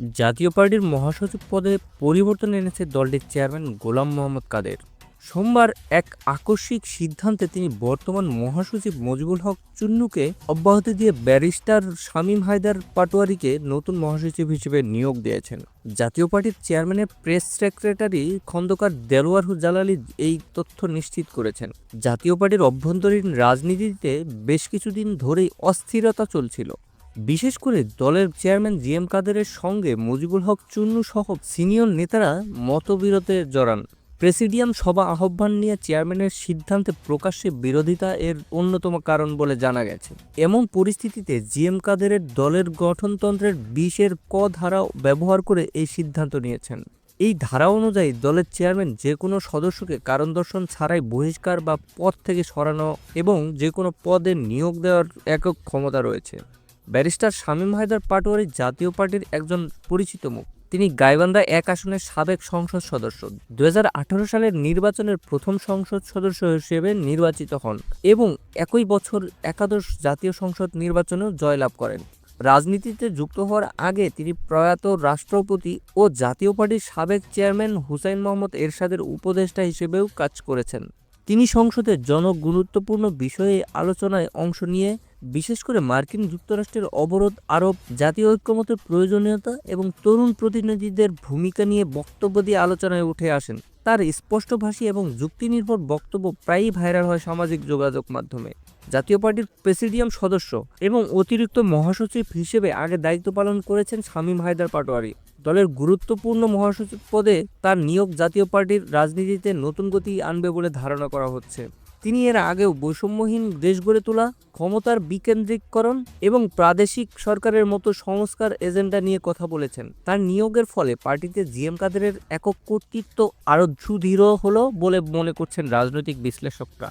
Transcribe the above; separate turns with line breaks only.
জাতীয় পার্টির মহাসচিব পদে পরিবর্তন এনেছে দলটির চেয়ারম্যান গোলাম মোহাম্মদ কাদের। সোমবার এক আকস্মিক সিদ্ধান্তে তিনি বর্তমান মহাসচিব মজিবুল হক চুন্নুকে অব্যাহতি দিয়ে ব্যারিস্টার শামীম হায়দার পাটোয়ারিকে নতুন মহাসচিব হিসেবে নিয়োগ দিয়েছেন। জাতীয় পার্টির চেয়ারম্যানের প্রেস সেক্রেটারি খন্দকার দেলোয়ার জালালি এই তথ্য নিশ্চিত করেছেন। জাতীয় পার্টির অভ্যন্তরীণ রাজনীতিতে বেশ কিছুদিন ধরেই অস্থিরতা চলছিল। বিশেষ করে দলের চেয়ারম্যান জি এম কাদেরের সঙ্গে মুজিবুল হক চুন্নু সহ সিনিয়র নেতারা মতবিরোধে জড়ান। প্রেসিডিয়াম সভা আহ্বান নিয়ে চেয়ারম্যানের সিদ্ধান্তে প্রকাশ্যে বিরোধিতা এর অন্যতম কারণ বলে জানা গেছে। এমন পরিস্থিতিতে জি এম কাদেরের দলের গঠনতন্ত্রের বিশের ক ধারা ব্যবহার করে এই সিদ্ধান্ত নিয়েছেন। এই ধারা অনুযায়ী দলের চেয়ারম্যান যে কোনো সদস্যকে কারণ দর্শন ছাড়াই বহিষ্কার বা পদ থেকে সরানো এবং যে কোনো পদে নিয়োগ দেওয়ার একক ক্ষমতা রয়েছে। ব্যারিস্টার শামীম হায়দার পাটোয়ারি জাতীয় পার্টির একজন পরিচিত মুখ। তিনি গাইবান্ধা এক আসনের সাবেক সংসদ সদস্য। দুহাজার আঠারো সালের নির্বাচনের প্রথম সংসদ সদস্য হিসেবে নির্বাচিত হন এবং একই বছর একাদশ জাতীয় সংসদ নির্বাচনেও জয়লাভ করেন। রাজনীতিতে যুক্ত হওয়ার আগে তিনি প্রয়াত রাষ্ট্রপতি ও জাতীয় পার্টির সাবেক চেয়ারম্যান হুসাইন মোহাম্মদ এরশাদের উপদেষ্টা হিসেবেও কাজ করেছেন। তিনি সংসদে জনগুরুত্বপূর্ণ বিষয়ে আলোচনায় অংশ নিয়ে, বিশেষ করে মার্কিন যুক্তরাষ্ট্রের অবরোধ আরোপ, জাতীয় ঐক্যমতের প্রয়োজনীয়তা এবং তরুণ প্রতিনিধিদের ভূমিকা নিয়ে বক্তব্য দিয়ে আলোচনায় উঠে আসেন। তার স্পষ্টভাষী এবং যুক্তিনির্ভর বক্তব্য প্রায়ই ভাইরাল হয় সামাজিক যোগাযোগ মাধ্যমে। জাতীয় পার্টির প্রেসিডিয়াম সদস্য এবং অতিরিক্ত মহাসচিব হিসেবে আগে দায়িত্ব পালন করেছেন শামীম হায়দার পাটোয়ারি। দলের গুরুত্বপূর্ণ মহাসচিব পদে তার নিয়োগ জাতীয় পার্টির রাজনীতিতে নতুন গতি আনবে বলে ধারণা করা হচ্ছে। তিনি এর আগেও বৈষম্যহীন দেশ গড়ে তোলা, ক্ষমতার বিকেন্দ্রিকরণ এবং প্রাদেশিক সরকারের মতো সংস্কার এজেন্ডা নিয়ে কথা বলেছেন। তার নিয়োগের ফলে পার্টিতে জিএম কাদেরের একক কর্তৃত্ব আরও সুদৃঢ় হলো বলে মনে করছেন রাজনৈতিক বিশ্লেষকরা।